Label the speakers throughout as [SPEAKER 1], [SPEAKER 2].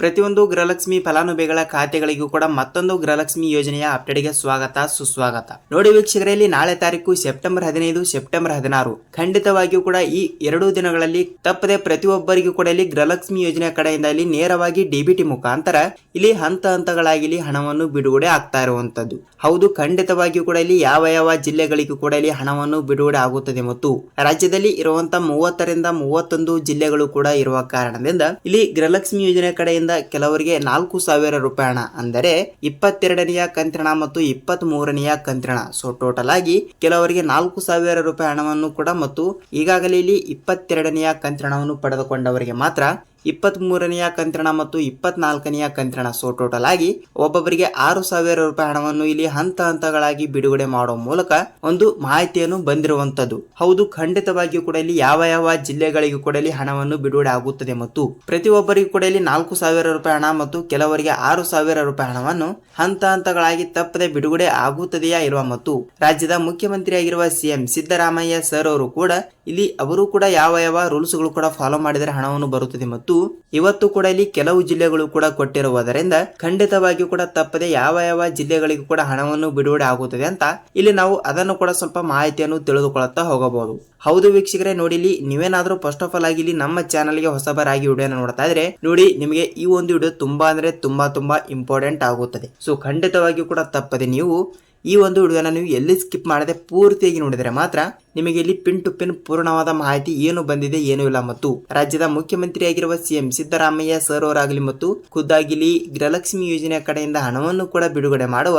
[SPEAKER 1] ಪ್ರತಿಯೊಂದು ಗೃಹಲಕ್ಷ್ಮಿ ಫಲಾನುಭವಿಗಳ ಖಾತೆಗಳಿಗೂ ಕೂಡ ಮತ್ತೊಂದು ಗೃಹಲಕ್ಷ್ಮಿ ಯೋಜನೆಯ ಅಪ್ಡೇಟ್ಗೆ ಸ್ವಾಗತ, ಸುಸ್ವಾಗತ. ನೋಡಿ ವೀಕ್ಷಕರಲ್ಲಿ ನಾಳೆ ತಾರೀಕು ಸೆಪ್ಟೆಂಬರ್ ಹದಿನೈದು, ಸೆಪ್ಟೆಂಬರ್ ಹದಿನಾರು. ಖಂಡಿತವಾಗಿಯೂ ಕೂಡ ಈ ಎರಡು ದಿನಗಳಲ್ಲಿ ತಪ್ಪದೆ ಪ್ರತಿಯೊಬ್ಬರಿಗೂ ಕೂಡ ಇಲ್ಲಿ ಗೃಹಲಕ್ಷ್ಮಿ ಯೋಜನೆ ಕಡೆಯಿಂದ ಇಲ್ಲಿ ನೇರವಾಗಿ ಡಿಬಿಟಿ ಮುಖಾಂತರ ಇಲ್ಲಿ ಹಂತ ಹಂತಗಳಾಗಿ ಹಣವನ್ನು ಬಿಡುಗಡೆ ಆಗ್ತಾ ಇರುವಂತದ್ದು ಹೌದು, ಖಂಡಿತವಾಗಿಯೂ ಕೂಡ ಇಲ್ಲಿ ಯಾವ ಯಾವ ಜಿಲ್ಲೆಗಳಿಗೂ ಕೂಡ ಇಲ್ಲಿ ಹಣವನ್ನು ಬಿಡುಗಡೆ ಆಗುತ್ತದೆ ಮತ್ತು ರಾಜ್ಯದಲ್ಲಿ ಇರುವಂತ ಮೂವತ್ತರಿಂದ ಮೂವತ್ತೊಂದು ಜಿಲ್ಲೆಗಳು ಕೂಡ ಇರುವ ಕಾರಣದಿಂದ ಇಲ್ಲಿ ಗೃಹಲಕ್ಷ್ಮಿ ಯೋಜನೆ ಕಡೆಯಿಂದ ಕೆಲವರಿಗೆ ನಾಲ್ಕು ಸಾವಿರ ರೂಪಾಯಿ ಹಣ, ಅಂದರೆ ಇಪ್ಪತ್ತೆರಡನೆಯ ಕಂತಿನ ಮತ್ತು ಇಪ್ಪತ್ತ್ ಮೂರನೆಯ ಕಂತಿನ ಸೊ ಟೋಟಲ್ ಆಗಿ ಕೆಲವರಿಗೆ ನಾಲ್ಕು ಸಾವಿರ ರೂಪಾಯಿ ಹಣವನ್ನು ಕೂಡ ಮತ್ತು ಈಗಾಗಲೇ ಇಲ್ಲಿ ಇಪ್ಪತ್ತೆರಡನೆಯ ಕಂತಿನವನ್ನು ಪಡೆದುಕೊಂಡವರಿಗೆ ಮಾತ್ರ ಇಪ್ಪತ್ತ್ ಮೂರನೆಯ ಕಂತಿನ ಮತ್ತು ಇಪ್ಪತ್ನಾಲ್ಕನೆಯ ಕಂತ್ರಣ ಸೊ ಟೋಟಲ್ ಆಗಿ ಒಬ್ಬೊಬ್ಬರಿಗೆ ಆರು ಸಾವಿರ ರೂಪಾಯಿ ಹಣವನ್ನು ಇಲ್ಲಿ ಹಂತ ಹಂತಗಳಾಗಿ ಬಿಡುಗಡೆ ಮಾಡುವ ಮೂಲಕ ಒಂದು ಮಾಹಿತಿಯನ್ನು ಬಂದಿರುವಂತದ್ದು ಹೌದು, ಖಂಡಿತವಾಗಿಯೂ ಕೂಡ ಇಲ್ಲಿ ಯಾವ ಯಾವ ಜಿಲ್ಲೆಗಳಿಗೂ ಕೂಡ ಇಲ್ಲಿ ಹಣವನ್ನು ಬಿಡುಗಡೆ ಆಗುತ್ತದೆ ಮತ್ತು ಪ್ರತಿಯೊಬ್ಬರಿಗೂ ಕೂಡ ಇಲ್ಲಿ ನಾಲ್ಕು ಸಾವಿರ ರೂಪಾಯಿ ಹಣ ಮತ್ತು ಕೆಲವರಿಗೆ ಆರು ಸಾವಿರ ರೂಪಾಯಿ ಹಣವನ್ನು ಹಂತ ಹಂತಗಳಾಗಿ ತಪ್ಪದೆ ಬಿಡುಗಡೆ ಆಗುತ್ತದೆಯಾ ಇರುವ ಮತ್ತು ರಾಜ್ಯದ ಮುಖ್ಯಮಂತ್ರಿಯಾಗಿರುವ ಸಿಎಂ ಸಿದ್ದರಾಮಯ್ಯ ಸರ್ ಅವರು ಕೂಡ ಇಲ್ಲಿ ಅವರು ಕೂಡ ಯಾವ ಯಾವ ರೂಲ್ಸ್ಗಳು ಕೂಡ ಫಾಲೋ ಮಾಡಿದರೆ ಹಣವನ್ನು ಬರುತ್ತದೆ ಮತ್ತು ಇವತ್ತು ಕೂಡ ಇಲ್ಲಿ ಕೆಲವು ಜಿಲ್ಲೆಗಳು ಕೂಡ ಕೊಟ್ಟಿರುವುದರಿಂದ ಖಂಡಿತವಾಗಿಯೂ ಕೂಡ ತಪ್ಪದೆ ಯಾವ ಯಾವ ಜಿಲ್ಲೆಗಳಿಗೂ ಕೂಡ ಹಣವನ್ನು ಬಿಡುಗಡೆ ಆಗುತ್ತದೆ ಅಂತ ಇಲ್ಲಿ ನಾವು ಅದನ್ನು ಕೂಡ ಸ್ವಲ್ಪ ಮಾಹಿತಿಯನ್ನು ತಿಳಿದುಕೊಳ್ಳುತ್ತಾ ಹೋಗಬಹುದು. ಹೌದು ವೀಕ್ಷಕರೇ, ನೋಡಿ ಇಲ್ಲಿ ನೀವೇನಾದ್ರೂ ಫಸ್ಟ್ ಆಫ್ ಆಲ್ ಆಗಿ ಇಲ್ಲಿ ನಮ್ಮ ಚಾನಲ್ಗೆ ಹೊಸಬರಾಗಿ ವಿಡಿಯೋನ ನೋಡ್ತಾ ಇದ್ರೆ ನೋಡಿ ನಿಮಗೆ ಈ ಒಂದು ವಿಡಿಯೋ ತುಂಬಾ ಅಂದ್ರೆ ತುಂಬಾ ತುಂಬಾ ಇಂಪಾರ್ಟೆಂಟ್ ಆಗುತ್ತದೆ. ಸೊ ಖಂಡಿತವಾಗಿಯೂ ಕೂಡ ತಪ್ಪದೆ ನೀವು ಈ ಒಂದು ವಿಡಿಯೋನ ನೀವು ಎಲ್ಲಿ ಸ್ಕಿಪ್ ಮಾಡದೆ ಪೂರ್ತಿಯಾಗಿ ನೋಡಿದರೆ ಮಾತ್ರ ನಿಮಗೆ ಇಲ್ಲಿ ಪಿನ್ ಟು ಪಿನ್ ಪೂರ್ಣವಾದ ಮಾಹಿತಿ ಏನು ಬಂದಿದೆ, ಏನು ಇಲ್ಲ ಮತ್ತು ರಾಜ್ಯದ ಮುಖ್ಯಮಂತ್ರಿಯಾಗಿರುವ ಸಿಎಂ ಸಿದ್ದರಾಮಯ್ಯ ಸರ್ ಅವರಾಗಲಿ ಮತ್ತು ಖುದ್ದಾಗಿಲಿ ಗೃಹಲಕ್ಷ್ಮಿ ಯೋಜನೆಯ ಕಡೆಯಿಂದ ಹಣವನ್ನು ಕೂಡ ಬಿಡುಗಡೆ ಮಾಡುವ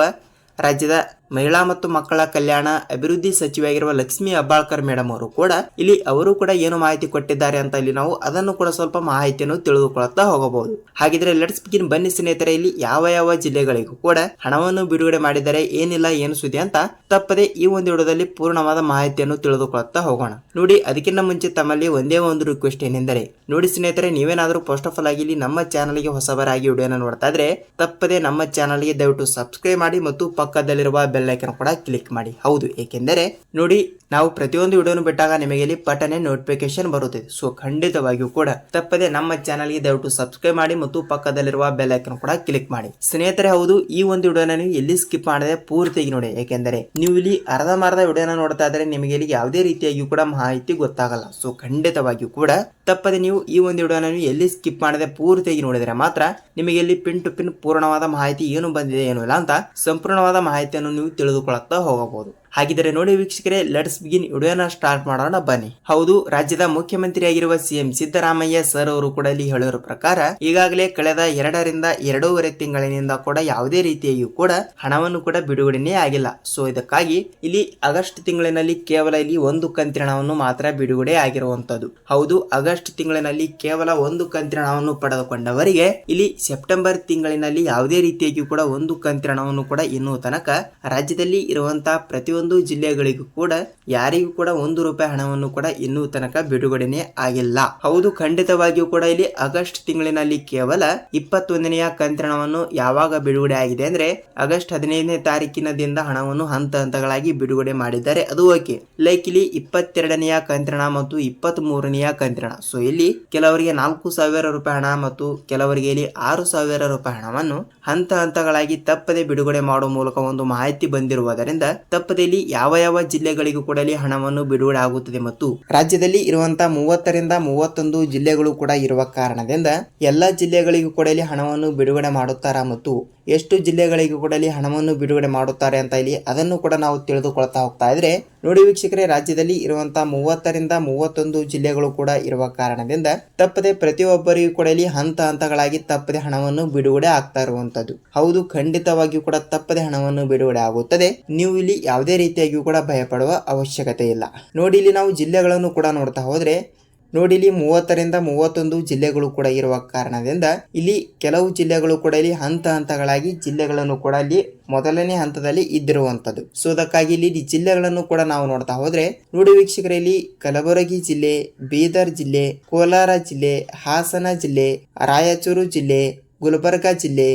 [SPEAKER 1] ರಾಜ್ಯದ ಮಹಿಳಾ ಮತ್ತು ಮಕ್ಕಳ ಕಲ್ಯಾಣ, ಅಭಿವೃದ್ಧಿ ಸಚಿವೆಯಾಗಿರುವ ಲಕ್ಷ್ಮಿ ಅಬ್ಬಾಳ್ಕರ್ ಮೇಡಮ್ ಅವರು ಕೂಡ ಇಲ್ಲಿ ಅವರು ಕೂಡ ಏನು ಮಾಹಿತಿ ಕೊಟ್ಟಿದ್ದಾರೆ ಅಂತ ಇಲ್ಲಿ ನಾವು ಅದನ್ನು ಕೂಡ ಸ್ವಲ್ಪ ಮಾಹಿತಿಯನ್ನು ತಿಳಿದುಕೊಳ್ಳುತ್ತಾ ಹೋಗಬಹುದು. ಹಾಗಿದ್ರೆ ಲೆಟ್ಸ್ ಬಿಗಿನ್ ಬನ್ನಿ ಸ್ನೇಹಿತರೆ, ಇಲ್ಲಿ ಯಾವ ಯಾವ ಜಿಲ್ಲೆಗಳಿಗೂ ಕೂಡ ಹಣವನ್ನು ಬಿಡುಗಡೆ ಮಾಡಿದ್ದಾರೆ ಏನಿಲ್ಲ, ಏನು ಸುದ್ದಿ ಅಂತ ತಪ್ಪದೆ ಈ ಒಂದು ವಿಡಿಯೋದಲ್ಲಿ ಪೂರ್ಣವಾದ ಮಾಹಿತಿಯನ್ನು ತಿಳಿದುಕೊಳ್ಳುತ್ತಾ ಹೋಗೋಣ. ನೋಡಿ, ಅದಕ್ಕಿಂತ ಮುಂಚೆ ತಮ್ಮಲ್ಲಿ ಒಂದೇ ಒಂದು ರಿಕ್ವೆಸ್ಟ್ ಏನೆಂದರೆ, ನೋಡಿ ಸ್ನೇಹಿತರೆ, ನೀವೇನಾದರೂ ಫಸ್ಟ್ ಆಫ್ ಆಲ್ ಆಗಿ ಇಲ್ಲಿ ನಮ್ಮ ಚಾನಲ್ಗೆ ಹೊಸಬರಾಗಿ ವಿಡಿಯೋನ ನೋಡ್ತಾ ಇದ್ರೆ ತಪ್ಪದೆ ನಮ್ಮ ಚಾನಲ್ಗೆ ದಯವಿಟ್ಟು ಸಬ್ಸ್ಕ್ರೈಬ್ ಮಾಡಿ ಮತ್ತು ಪಕ್ಕದಲ್ಲಿರುವ ಬೆಲ್ ಐಕನ್ ಕೂಡ ಕ್ಲಿಕ್ ಮಾಡಿ. ಹೌದು, ಏಕೆಂದರೆ ನೋಡಿ, ನಾವು ಪ್ರತಿಯೊಂದು ವಿಡಿಯೋನು ಬಿಟ್ಟಾಗ ನಿಮಗೆ ಇಲ್ಲಿ ಪಟನೆ ನೋಟಿಫಿಕೇಶನ್ ಬರುತ್ತೆ. ಸೊ, ಖಂಡಿತವಾಗಿಯೂ ಕೂಡ ತಪ್ಪದೆ ನಮ್ಮ ಚಾನಲ್ಗೆ ದಯವಿಟ್ಟು ಸಬ್ಸ್ಕ್ರೈಬ್ ಮಾಡಿ ಮತ್ತು ಪಕ್ಕದಲ್ಲಿರುವ ಬೆಲ್ ಐಕನ್ ಕೂಡ ಕ್ಲಿಕ್ ಮಾಡಿ. ಸ್ನೇಹಿತರೆ, ಹೌದು, ಈ ಒಂದು ವಿಡಿಯೋನ ನೀವು ಎಲ್ಲಿ ಸ್ಕಿಪ್ ಮಾಡದೆ ಪೂರ್ತಿಯಾಗಿ ನೋಡಿ. ಏಕೆಂದರೆ ನೀವು ಇಲ್ಲಿ ಅರ್ಧ ಮಾರ್ಧ ವಿಡಿಯೋನ ನೋಡ್ತಾ ಇದ್ರೆ ನಿಮಗೆ ಇಲ್ಲಿ ಯಾವುದೇ ರೀತಿಯಾಗಿಯೂ ಕೂಡ ಮಾಹಿತಿ ಗೊತ್ತಾಗಲ್ಲ. ಸೊ, ಖಂಡಿತವಾಗಿಯೂ ಕೂಡ ತಪ್ಪದೆ ನೀವು ಈ ಒಂದು ವಿಡಿಯೋನ ನೀವು ಎಲ್ಲಿ ಸ್ಕಿಪ್ ಮಾಡದೆ ಪೂರ್ತಿಯಾಗಿ ನೋಡಿದರೆ ಮಾತ್ರ ನಿಮಗೆ ಇಲ್ಲಿ ಪಿನ್ ಟು ಪಿನ್ ಪೂರ್ಣವಾದ ಮಾಹಿತಿ ಏನು ಬಂದಿದೆ, ಏನು ಇಲ್ಲ ಅಂತ ಸಂಪೂರ್ಣವಾದ ಮಾಹಿತಿಯನ್ನು ನೀವು ತಿಳಿದುಕೊಳ್ಳುತ್ತಾ ಹೋಗಬಹುದು. ಹಾಗಿದ್ರೆ ನೋಡಿ ವೀಕ್ಷಕರೇ ಲೆಟ್ಸ್ ಬಿಗಿನ್ ವಿಡಿಯೋನ ಸ್ಟಾರ್ಟ್ ಮಾಡೋಣ, ಬನ್ನಿ. ಹೌದು, ರಾಜ್ಯದ ಮುಖ್ಯಮಂತ್ರಿಯಾಗಿರುವ ಸಿಎಂ ಸಿದ್ದರಾಮಯ್ಯ ಸರ್ ಅವರು ಕೂಡ ಇಲ್ಲಿ ಹೇಳಿರೋ ಪ್ರಕಾರ, ಈಗಾಗಲೇ ಕಳೆದ ಎರಡರಿಂದ ಎರಡೂವರೆ ತಿಂಗಳಿನಿಂದ ಕೂಡ ಯಾವುದೇ ರೀತಿಯಾಗಿಯೂ ಕೂಡ ಹಣವನ್ನು ಕೂಡ ಬಿಡುಗಡೆನೇ ಆಗಿಲ್ಲ. ಸೊ ಇದಕ್ಕಾಗಿ ಇಲ್ಲಿ ಆಗಸ್ಟ್ ತಿಂಗಳಿನಲ್ಲಿ ಕೇವಲ ಇಲ್ಲಿ ಒಂದು ಕಂತಿನ ಹಣವನ್ನು ಮಾತ್ರ ಬಿಡುಗಡೆ ಆಗಿರುವಂತದ್ದು ಹೌದು, ಆಗಸ್ಟ್ ತಿಂಗಳಿನಲ್ಲಿ ಕೇವಲ ಒಂದು ಕಂತಿನ ಹಣವನ್ನು ಪಡೆದುಕೊಂಡವರಿಗೆ ಇಲ್ಲಿ ಸೆಪ್ಟೆಂಬರ್ ತಿಂಗಳಿನಲ್ಲಿ ಯಾವುದೇ ರೀತಿಯಾಗಿಯೂ ಕೂಡ ಒಂದು ಕಂತಿನ ಕೂಡ ಇನ್ನೂ ತನಕ ರಾಜ್ಯದಲ್ಲಿ ಇರುವಂತಹ ಪ್ರತಿಯೊಂದು ಜಿಲ್ಲೆಗಳಿಗೂ ಕೂಡ ಯಾರಿಗೂ ಕೂಡ ಒಂದು ರೂಪಾಯಿ ಹಣವನ್ನು ಕೂಡ ಇನ್ನೂ ತನಕ ಬಿಡುಗಡೆನೆ ಆಗಿಲ್ಲ. ಹೌದು, ಖಂಡಿತವಾಗಿಯೂ ಕೂಡ ಇಲ್ಲಿ ಆಗಸ್ಟ್ ತಿಂಗಳಿನಲ್ಲಿ ಕೇವಲ ಇಪ್ಪತ್ತೊಂದನೆಯ ಕಂತಿನವನ್ನು ಯಾವಾಗ ಬಿಡುಗಡೆ ಆಗಿದೆ ಅಂದ್ರೆ ಆಗಸ್ಟ್ ಹದಿನೈದನೇ ತಾರೀಕಿನದಿಂದ ಹಣವನ್ನು ಹಂತ ಹಂತಗಳಾಗಿ ಬಿಡುಗಡೆ ಮಾಡಿದ್ದಾರೆ. ಅದು ಓಕೆ. ಲೈಕ್ ಇಲ್ಲಿ ಇಪ್ಪತ್ತೆರಡನೆಯ ಕಂತಿನ ಮತ್ತು ಇಪ್ಪತ್ತ್ ಮೂರನೆಯ ಕಂತಿನ ಸೊ ಇಲ್ಲಿ ಕೆಲವರಿಗೆ ನಾಲ್ಕು ಸಾವಿರ ರೂಪಾಯಿ ಹಣ ಮತ್ತು ಕೆಲವರಿಗೆ ಇಲ್ಲಿ ಆರು ಸಾವಿರ ರೂಪಾಯಿ ಹಣವನ್ನು ಹಂತ ಹಂತಗಳಾಗಿ ತಪ್ಪದೆ ಬಿಡುಗಡೆ ಮಾಡುವ ಮೂಲಕ ಒಂದು ಮಾಹಿತಿ ಬಂದಿರುವುದರಿಂದ ತಪ್ಪದೆ ಯಾವ ಯಾವ ಜಿಲ್ಲೆಗಳಿಗೂ ಕೂಡ ಹಣವನ್ನು ಬಿಡುಗಡೆ ಆಗುತ್ತದೆ ಮತ್ತು ರಾಜ್ಯದಲ್ಲಿ ಇರುವಂತಹ ಮೂವತ್ತರಿಂದ ಮೂವತ್ತೊಂದು ಜಿಲ್ಲೆಗಳು ಕೂಡ ಇರುವ ಕಾರಣದಿಂದ ಎಲ್ಲ ಜಿಲ್ಲೆಗಳಿಗೂ ಕೂಡ ಹಣವನ್ನು ಬಿಡುಗಡೆ ಮಾಡುತ್ತಾರ ಮತ್ತು ಎಷ್ಟು ಜಿಲ್ಲೆಗಳಿಗೂ ಕೂಡ ಇಲ್ಲಿ ಹಣವನ್ನು ಬಿಡುಗಡೆ ಮಾಡುತ್ತಾರೆ ಅಂತ ಇಲ್ಲಿ ಅದನ್ನು ಕೂಡ ನಾವು ತಿಳಿದುಕೊಳ್ತಾ ಹೋಗ್ತಾ ಇದ್ರೆ, ನೋಡಿ ವೀಕ್ಷಕರೇ, ರಾಜ್ಯದಲ್ಲಿ ಇರುವಂತಹ ಮೂವತ್ತರಿಂದ ಮೂವತ್ತೊಂದು ಜಿಲ್ಲೆಗಳು ಕೂಡ ಇರುವ ಕಾರಣದಿಂದ ತಪ್ಪದೆ ಪ್ರತಿಯೊಬ್ಬರಿಗೂ ಕೂಡ ಇಲ್ಲಿ ಹಂತ ಹಂತಗಳಾಗಿ ತಪ್ಪದೆ ಹಣವನ್ನು ಬಿಡುಗಡೆ ಆಗ್ತಾ ಇರುವಂತದ್ದು. ಹೌದು, ಖಂಡಿತವಾಗಿಯೂ ಕೂಡ ತಪ್ಪದೆ ಹಣವನ್ನು ಬಿಡುಗಡೆ ಆಗುತ್ತದೆ. ನೀವು ಇಲ್ಲಿ ಯಾವುದೇ ರೀತಿಯಾಗಿಯೂ ಕೂಡ ಭಯಪಡುವ ಅವಶ್ಯಕತೆ ಇಲ್ಲ. ನೋಡಿ, ಇಲ್ಲಿ ನಾವು ಜಿಲ್ಲೆಗಳನ್ನು ಕೂಡ ನೋಡ್ತಾ ಹೋದ್ರೆ ನೋಡಿ, ಇಲ್ಲಿ ಮೂವತ್ತರಿಂದ ಮೂವತ್ತೊಂದು ಜಿಲ್ಲೆಗಳು ಕೂಡ ಇರುವ ಕಾರಣದಿಂದ ಇಲ್ಲಿ ಕೆಲವು ಜಿಲ್ಲೆಗಳು ಕೂಡ ಇಲ್ಲಿ ಹಂತ ಹಂತಗಳಾಗಿ ಜಿಲ್ಲೆಗಳನ್ನು ಕೂಡ ಇಲ್ಲಿ ಮೊದಲನೇ ಹಂತದಲ್ಲಿ ಇದ್ದಿರುವಂತದ್ದು ಸೊ ಅದಕ್ಕಾಗಿ ಇಲ್ಲಿ ಜಿಲ್ಲೆಗಳನ್ನು ಕೂಡ ನಾವು ನೋಡ್ತಾ ಹೋದ್ರೆ, ನೋಡಿ ವೀಕ್ಷಕರಲ್ಲಿ ಕಲಬುರಗಿ ಜಿಲ್ಲೆ, ಬೀದರ್ ಜಿಲ್ಲೆ, ಕೋಲಾರ ಜಿಲ್ಲೆ, ಹಾಸನ ಜಿಲ್ಲೆ, ರಾಯಚೂರು ಜಿಲ್ಲೆ, ಗುಲ್ಬರ್ಗಾ ಜಿಲ್ಲೆ,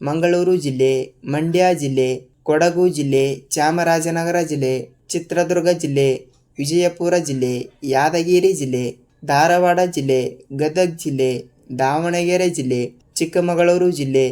[SPEAKER 1] ಮಂಗಳೂರು ಜಿಲ್ಲೆ, ಮಂಡ್ಯ ಜಿಲ್ಲೆ, ಕೊಡಗು ಜಿಲ್ಲೆ, ಚಾಮರಾಜನಗರ ಜಿಲ್ಲೆ, ಚಿತ್ರದುರ್ಗ ಜಿಲ್ಲೆ, ವಿಜಯಪುರ ಜಿಲ್ಲೆ, ಯಾದಗಿರಿ ಜಿಲ್ಲೆ ಧಾರವಾಡ ಜಿಲ್ಲೆ ಗದಗ್ ಜಿಲ್ಲೆ ದಾವಣಗೆರೆ ಜಿಲ್ಲೆ ಚಿಕ್ಕಮಗಳೂರು ಜಿಲ್ಲೆ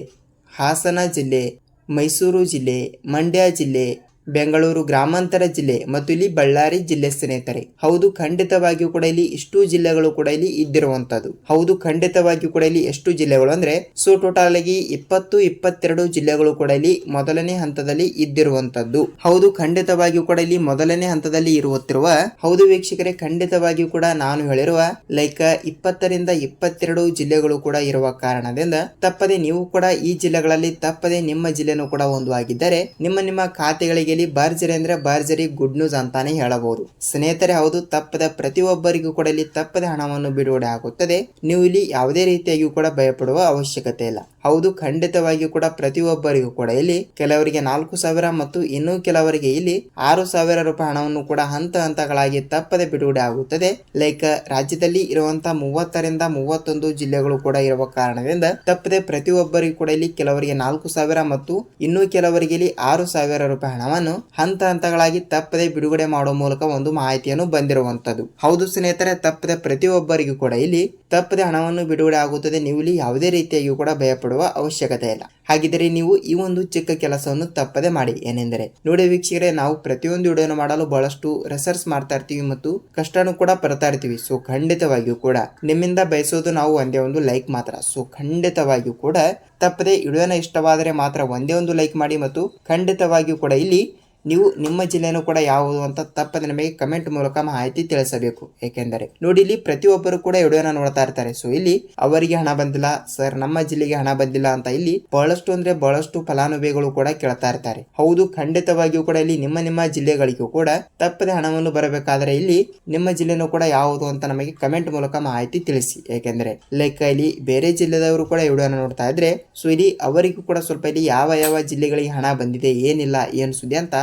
[SPEAKER 1] ಹಾಸನ ಜಿಲ್ಲೆ ಮೈಸೂರು ಜಿಲ್ಲೆ ಮಂಡ್ಯ ಜಿಲ್ಲೆ ಬೆಂಗಳೂರು ಗ್ರಾಮಾಂತರ ಜಿಲ್ಲೆ ಮತ್ತು ಇಲ್ಲಿ ಬಳ್ಳಾರಿ ಜಿಲ್ಲೆ ಸ್ನೇಹಿತರೆ. ಹೌದು, ಖಂಡಿತವಾಗಿಯೂ ಕೂಡ ಇಲ್ಲಿ ಇಷ್ಟು ಜಿಲ್ಲೆಗಳು ಕೂಡ ಇಲ್ಲಿ ಇದ್ದಿರುವಂತದ್ದು ಹೌದು, ಖಂಡಿತವಾಗಿಯೂ ಕೂಡ ಇಲ್ಲಿ ಎಷ್ಟು ಜಿಲ್ಲೆಗಳು ಅಂದ್ರೆ ಸೊ ಟೋಟಲ್ ಆಗಿ ಇಪ್ಪತ್ತು, ಇಪ್ಪತ್ತೆರಡು ಜಿಲ್ಲೆಗಳು ಕೂಡ ಇಲ್ಲಿ ಮೊದಲನೇ ಹಂತದಲ್ಲಿ ಇದ್ದಿರುವಂತದ್ದು ಹೌದು, ಖಂಡಿತವಾಗಿಯೂ ಕೂಡ ಇಲ್ಲಿ ಮೊದಲನೇ ಹಂತದಲ್ಲಿ ಇರುವತ್ತಿರುವ ಹೌದು ವೀಕ್ಷಕರೇ, ಖಂಡಿತವಾಗಿಯೂ ಕೂಡ ನಾನು ಹೇಳಿರುವ ಲೈಕ್ ಇಪ್ಪತ್ತರಿಂದ ಇಪ್ಪತ್ತೆರಡು ಜಿಲ್ಲೆಗಳು ಕೂಡ ಇರುವ ಕಾರಣದಿಂದ ತಪ್ಪದೆ ನೀವು ಕೂಡ ಈ ಜಿಲ್ಲೆಗಳಲ್ಲಿ ತಪ್ಪದೆ ನಿಮ್ಮ ಜಿಲ್ಲೆನೂ ಕೂಡ ಒಂದು ಆಗಿದ್ದರೆ, ನಿಮ್ಮ ನಿಮ್ಮ ಖಾತೆಗಳಿಗೆ ಇಲ್ಲಿ ಬಾರ್ಜರಿ ಅಂದ್ರೆ ಬಾರ್ಜರಿ ಗುಡ್ ನ್ಯೂಸ್ ಅಂತಾನೆ ಹೇಳಬಹುದು. ಸ್ನೇಹಿತರೆ, ಹೌದು, ತಪ್ಪದ ಪ್ರತಿಯೊಬ್ಬರಿಗೂ ಕೂಡ ಇಲ್ಲಿ ತಪ್ಪದ ಹಣವನ್ನು ಬಿಡುಗಡೆ ಆಗುತ್ತದೆ. ನೀವು ಇಲ್ಲಿ ಯಾವುದೇ ರೀತಿಯಾಗಿಯೂ ಕೂಡ ಭಯಪಡುವ ಅವಶ್ಯಕತೆ ಇಲ್ಲ. ಹೌದು, ಖಂಡಿತವಾಗಿಯೂ ಕೂಡ ಪ್ರತಿಯೊಬ್ಬರಿಗೂ ಕೂಡ. ಇಲ್ಲಿ ಕೆಲವರಿಗೆ ನಾಲ್ಕು ಸಾವಿರ ಮತ್ತು ಇನ್ನೂ ಕೆಲವರಿಗೆ ಇಲ್ಲಿ ಆರು ಸಾವಿರ ರೂಪಾಯಿ ಹಣವನ್ನು ಕೂಡ ಹಂತ ಹಂತಗಳಾಗಿ ತಪ್ಪದೆ ಬಿಡುಗಡೆ ಆಗುತ್ತದೆ. ಲೈಕ್, ರಾಜ್ಯದಲ್ಲಿ ಇರುವಂತಹ ಮೂವತ್ತರಿಂದ ಮೂವತ್ತೊಂದು ಜಿಲ್ಲೆಗಳು ಕೂಡ ಇರುವ ಕಾರಣದಿಂದ ತಪ್ಪದೆ ಪ್ರತಿಯೊಬ್ಬರಿಗೂ ಕೂಡ ಇಲ್ಲಿ ಕೆಲವರಿಗೆ ನಾಲ್ಕು ಸಾವಿರ ಮತ್ತು ಇನ್ನೂ ಕೆಲವರಿಗೆ ಇಲ್ಲಿ ಆರು ಸಾವಿರ ರೂಪಾಯಿ ಹಣವನ್ನು ಹಂತ ಹಂತಗಳಾಗಿ ತಪ್ಪದೆ ಬಿಡುಗಡೆ ಮಾಡುವ ಮೂಲಕ ಒಂದು ಮಾಹಿತಿಯನ್ನು ಬಂದಿರುವಂತದ್ದು ಹೌದು ಸ್ನೇಹಿತರೆ, ತಪ್ಪದೆ ಪ್ರತಿಯೊಬ್ಬರಿಗೂ ಕೂಡ ಇಲ್ಲಿ ತಪ್ಪದೆ ಹಣವನ್ನು ಬಿಡುಗಡೆ ಆಗುತ್ತದೆ. ನೀವು ಇಲ್ಲಿ ಯಾವುದೇ ರೀತಿಯಾಗಿಯೂ ಕೂಡ ಭಯಪಡುವ ಅವಶ್ಯಕತೆ ಇಲ್ಲ. ಹಾಗಿದ್ದರೆ ನೀವು ಈ ಒಂದು ಚಿಕ್ಕ ಕೆಲಸವನ್ನು ತಪ್ಪದೆ ಮಾಡಿ. ಏನೆಂದರೆ, ನೋಡಿ ವೀಕ್ಷಕರೇ, ನಾವು ಪ್ರತಿಯೊಂದು ವಿಡಿಯೋನ ಮಾಡಲು ಬಹಳಷ್ಟು ರಿಸರ್ಚ್ ಮಾಡ್ತಾ ಇರ್ತೀವಿ ಮತ್ತು ಕಷ್ಟನೂ ಕೂಡ ಪಡ್ತಾ ಇರ್ತೀವಿ. ಸೊ ಖಂಡಿತವಾಗಿಯೂ ಕೂಡ ನಿಮ್ಮಿಂದ ಬಯಸೋದು ನಾವು ಒಂದೇ ಒಂದು ಲೈಕ್ ಮಾತ್ರ. ಸೊ ಖಂಡಿತವಾಗಿಯೂ ಕೂಡ ತಪ್ಪದೆ ವಿಡಿಯೋನ ಇಷ್ಟವಾದರೆ ಮಾತ್ರ ಒಂದೇ ಒಂದು ಲೈಕ್ ಮಾಡಿ ಮತ್ತು ಖಂಡಿತವಾಗಿಯೂ ಕೂಡ ಇಲ್ಲಿ ನೀವು ನಿಮ್ಮ ಜಿಲ್ಲೆನೂ ಕೂಡ ಯಾವುದು ಅಂತ ತಪ್ಪದೆ ನಮಗೆ ಕಮೆಂಟ್ ಮೂಲಕ ಮಾಹಿತಿ ತಿಳಿಸಬೇಕು. ಏಕೆಂದರೆ ನೋಡಿ, ಇಲ್ಲಿ ಪ್ರತಿಯೊಬ್ಬರು ಕೂಡ ವಿಡಿಯೋನ ನೋಡ್ತಾ ಇರ್ತಾರೆ. ಸೊ ಇಲ್ಲಿ ಅವರಿಗೆ ಹಣ ಬಂದಿಲ್ಲ ಸರ್ ನಮ್ಮ ಜಿಲ್ಲೆಗೆ ಹಣ ಬಂದಿಲ್ಲ ಅಂತ ಇಲ್ಲಿ ಬಹಳಷ್ಟು ಅಂದ್ರೆ ಬಹಳಷ್ಟು ಫಲಾನುಭವಿಗಳು ಕೂಡ ಕೇಳ್ತಾ ಇರ್ತಾರೆ. ಹೌದು, ಖಂಡಿತವಾಗಿಯೂ ಕೂಡ ಇಲ್ಲಿ ನಿಮ್ಮ ನಿಮ್ಮ ಜಿಲ್ಲೆಗಳಿಗೂ ಕೂಡ ತಪ್ಪದೆ ಹಣವನ್ನು ಬರಬೇಕಾದ್ರೆ ಇಲ್ಲಿ ನಿಮ್ಮ ಜಿಲ್ಲೆನೂ ಕೂಡ ಯಾವುದು ಅಂತ ನಮಗೆ ಕಮೆಂಟ್ ಮೂಲಕ ಮಾಹಿತಿ ತಿಳಿಸಿ. ಏಕೆಂದರೆ ಲೈಕ್ ಇಲ್ಲಿ ಬೇರೆ ಜಿಲ್ಲೆದವರು ಕೂಡ ವಿಡಿಯೋನ ನೋಡ್ತಾ ಇದ್ರೆ ಸೊ ಇಲ್ಲಿ ಅವರಿಗೂ ಕೂಡ ಸ್ವಲ್ಪ ಇಲ್ಲಿ ಯಾವ ಯಾವ ಜಿಲ್ಲೆಗಳಿಗೆ ಹಣ ಬಂದಿದೆ, ಏನಿಲ್ಲ, ಏನು ಸುದ್ದಿ ಅಂತ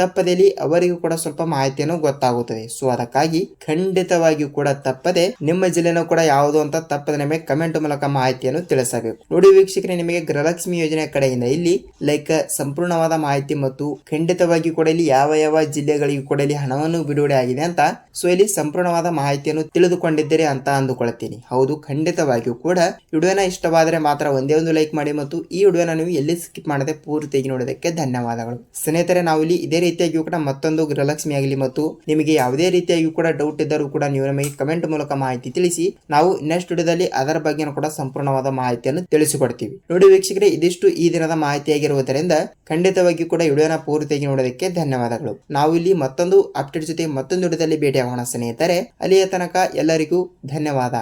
[SPEAKER 1] ತಪ್ಪದಲ್ಲಿ ಅವರಿಗೂ ಕೂಡ ಸ್ವಲ್ಪ ಮಾಹಿತಿಯನ್ನು ಗೊತ್ತಾಗುತ್ತದೆ. ಸೊ ಅದಕ್ಕಾಗಿ ಖಂಡಿತವಾಗಿಯೂ ಕೂಡ ತಪ್ಪದೆ ನಿಮ್ಮ ಜಿಲ್ಲೆನೂ ಕೂಡ ಯಾವುದು ಅಂತ ತಪ್ಪದೆ ನಿಮಗೆ ಕಮೆಂಟ್ ಮೂಲಕ ಮಾಹಿತಿಯನ್ನು ತಿಳಿಸಬೇಕು. ನೋಡಿ ವೀಕ್ಷಕರೇ, ನಿಮಗೆ ಗೃಹಲಕ್ಷ್ಮಿ ಯೋಜನೆ ಕಡೆಯಿಂದ ಇಲ್ಲಿ ಲೈಕ್ ಸಂಪೂರ್ಣವಾದ ಮಾಹಿತಿ ಮತ್ತು ಖಂಡಿತವಾಗಿಯೂ ಕೂಡ ಇಲ್ಲಿ ಯಾವ ಯಾವ ಜಿಲ್ಲೆಗಳಿಗೂ ಕೂಡ ಇಲ್ಲಿ ಹಣವನ್ನು ಬಿಡುಗಡೆ ಆಗಿದೆ ಅಂತ ಸೊ ಇಲ್ಲಿ ಸಂಪೂರ್ಣವಾದ ಮಾಹಿತಿಯನ್ನು ತಿಳಿದುಕೊಂಡಿದ್ದೀರಿ ಅಂತ ಅಂದುಕೊಳ್ತೀನಿ. ಹೌದು, ಖಂಡಿತವಾಗಿಯೂ ಕೂಡ. ವಿಡಿಯೋನ ಇಷ್ಟವಾದರೆ ಮಾತ್ರ ಒಂದೇ ಒಂದು ಲೈಕ್ ಮಾಡಿ ಮತ್ತು ಈ ವಿಡಿಯೋನ ನೀವು ಎಲ್ಲಿ ಸ್ಕಿಪ್ ಮಾಡದೆ ಪೂರ್ತಿಯಾಗಿ ನೋಡೋದಕ್ಕೆ ಧನ್ಯವಾದಗಳು. ಸ್ನೇಹಿತರೆ ನಾವು ಇಲ್ಲಿ ಇದೇ ರೀತಿಯಾಗಿಯೂ ಕೂಡ ಮತ್ತೊಂದು ಗೃಹಲಕ್ಷ್ಮಿ ಆಗಲಿ ಮತ್ತು ನಿಮಗೆ ಯಾವುದೇ ರೀತಿಯಾಗಿಯೂ ಕೂಡ ಡೌಟ್ ಇದ್ದರೂ ಕೂಡ ನೀವು ನಮಗೆ ಕಮೆಂಟ್ ಮೂಲಕ ಮಾಹಿತಿ ತಿಳಿಸಿ, ನಾವು ನೆಕ್ಸ್ಟ್ ವಿಡಿಯೋದಲ್ಲಿ ಅದರ ಬಗ್ಗೆ ಕೂಡ ಸಂಪೂರ್ಣವಾದ ಮಾಹಿತಿಯನ್ನು ತಿಳಿಸಿಕೊಡ್ತೀವಿ. ನೋಡಿ ವೀಕ್ಷಕರೇ, ಇದಿಷ್ಟು ಈ ದಿನದ ಮಾಹಿತಿಯಾಗಿರುವುದರಿಂದ ಖಂಡಿತವಾಗಿಯೂ ಕೂಡ ವಿಡಿಯೋನ ಪೂರ್ತಿಯಾಗಿ ನೋಡೋದಕ್ಕೆ ಧನ್ಯವಾದಗಳು. ನಾವು ಇಲ್ಲಿ ಮತ್ತೊಂದು ಅಪ್ಡೇಟ್ ಜೊತೆ ಮತ್ತೊಂದು ವಿಡಿಯೋದಲ್ಲಿ ಭೇಟಿಯಾಗೋಣ ಸ್ನೇಹಿತರೆ. ಅಲ್ಲಿಯ ತನಕ ಎಲ್ಲರಿಗೂ ಧನ್ಯವಾದ.